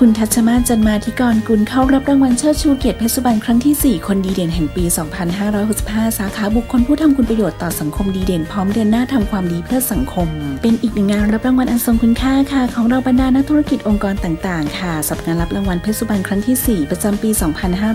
คุณทัชมาศจันมาธิกรกุลเข้ารับรางวัลเชิดชูเกียรติเพชรสุบรรณครั้งที่ 4 คนดีเด่นแห่งปี 2565 สาขาบุคคลผู้ทำคุณประโยชน์ต่อสังคมดีเด่นพร้อมเดินหน้าทำความดีเพื่อสังคม เป็นอีกหนึ่งงานรับรางวัลอันทรงคุณค่าค่ะของเราบรรดานักธุรกิจองค์กรต่างๆ ค่ะสำหรับงานรับรางวัลเพชรสุบรรณครั้งที่ 4 ประจำปี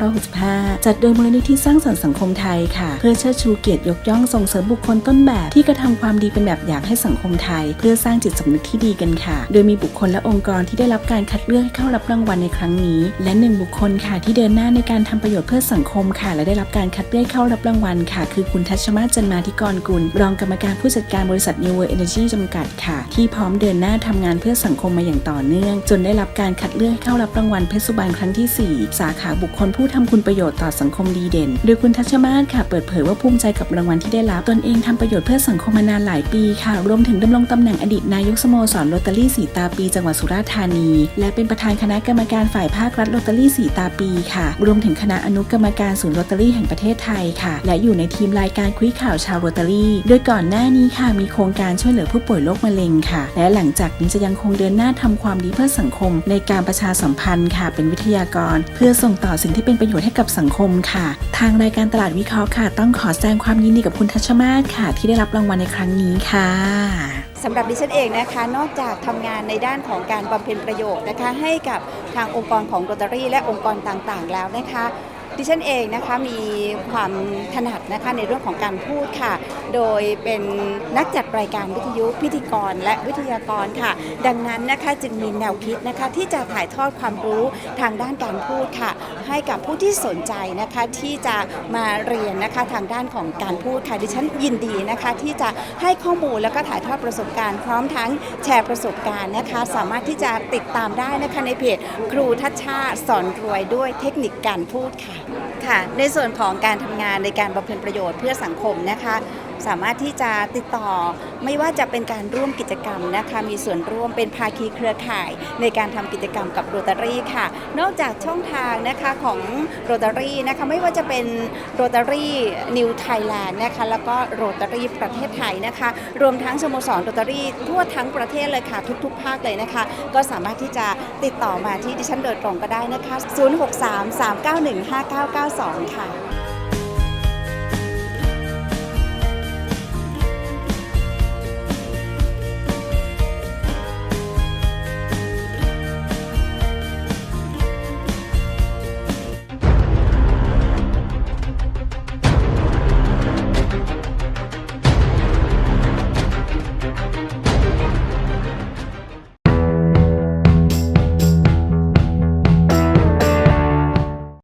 2565 จัดโดยมูลนิธิสร้างสรรค์สังคมไทยค่ะ เพื่อเชิดชูเกียรติยกย่องส่งเสริมบุคคลต้นแบบที่กระทำความดีเป็นแบบอย่างให้สังคมไทย เพื่อสร้างจิตสำนึกที่ดีกันค่ะ โดยมีบุคคลและองค์กรที่ได้รับการคัดเลือกเข้ารับรางวัลในครั้งนี้ และหนึ่งบุคคลค่ะที่เดินหน้าในการทำประโยชน์เพื่อสังคมค่ะ และได้รับการคัดเลือกเข้ารับรางวัลค่ะ คือคุณทัชมาศจันมาธิกรกุล รองกรรมการผู้จัดการบริษัท New World Energy จำกัดค่ะ ที่พร้อมเดินหน้าทำงานเพื่อสังคมมาอย่างต่อเนื่อง จนได้รับการคัดเลือกให้เข้ารับรางวัลเพชรสุบรรณครั้งที่ 4 สาขาบุคคลผู้ทำคุณประโยชน์ต่อสังคมดีเด่น โดยคุณทัชมาศค่ะเปิดเผยว่าภูมิใจกับรางวัลที่ได้รับตนเองทำประโยชน์เพื่อสังคมมานานหลายปีค่ะรวมถึงดำรงตำแหน่งอดีตนายกสโมสรโรตารี่สีตาปีจังหวัดสุราษฎร์ธานี และเป็นประธานคณะกรรมการฝ่ายภาครัฐโรตารี่สีตาปีค่ะ รวมถึงคณะอนุกรรมการศูนย์โรตารี่แห่งประเทศไทยค่ะ และอยู่ในทีมรายการคุยข่าวชาวโรตารี่ โดยก่อนหน้านี้ค่ะมีโครงการช่วยเหลือผู้ป่วยโรคมะเร็งค่ะ และหลังจากนี้จะยังคงเดินหน้าทำความดีเพื่อสังคม ในการประชาสัมพันธ์ค่ะ เป็นวิทยากร เพื่อส่งต่อสิ่งที่เป็นประโยชน์ให้กับสังคมค่ะ ทางรายการตลาดวิเคราะห์ค่ะ ต้องขอแสดงความยินดีกับคุณทัชมาศค่ะ ที่ได้รับรางวัลในครั้งนี้ค่ะสำหรับดิฉันเองนะคะ นอกจากทำงานในด้านของการบำเพ็ญประโยชน์นะคะ ให้กับทางองค์กรของโรตารี่และองค์กรต่างๆ แล้วนะคะ ดิฉันเองนะคะมีความถนัดนะคะในเรื่องของการพูดค่ะ โดยเป็นนักจัดรายการวิทยุพิธีกรและวิทยากรค่ะ ดังนั้นนะคะจึงมีแนวคิดนะคะที่จะถ่ายทอดความรู้ทางด้านการพูดค่ะ ให้กับผู้ที่สนใจนะคะที่จะมาเรียนนะคะทางด้านของการพูดค่ะดิฉันยินดีนะคะที่จะให้ข้อมูลแล้วก็ถ่ายทอดประสบการณ์พร้อมทั้งแชร์ประสบการณ์นะคะ สามารถที่จะติดตามได้นะคะในเพจครูทัชชาสอนรวยด้วยเทคนิคการพูดค่ะค่ะ ในส่วนของการทำงานในการบำเพ็ญประโยชน์เพื่อสังคมนะคะ สามารถที่จะติดต่อไม่ว่าจะเป็นการร่วมกิจกรรมนะคะ มีส่วนร่วมเป็นภาคีเครือข่าย ในการทำกิจกรรมกับโรตารี่ค่ะ นอกจากช่องทางนะคะของโรตารี่นะคะไม่ว่าจะเป็นโรตารี่นิวไทยแลนด์นะคะแล้วก็โรตารี่ประเทศไทยนะคะ รวมทั้งสโมสรโรตารี่ทั่วทั้งประเทศเลยค่ะ ทุก ๆ ภาคเลยนะคะ ก็สามารถที่จะติดต่อมาที่ดิฉันโดยตรงก็ได้นะคะ 0633915992 ค่ะ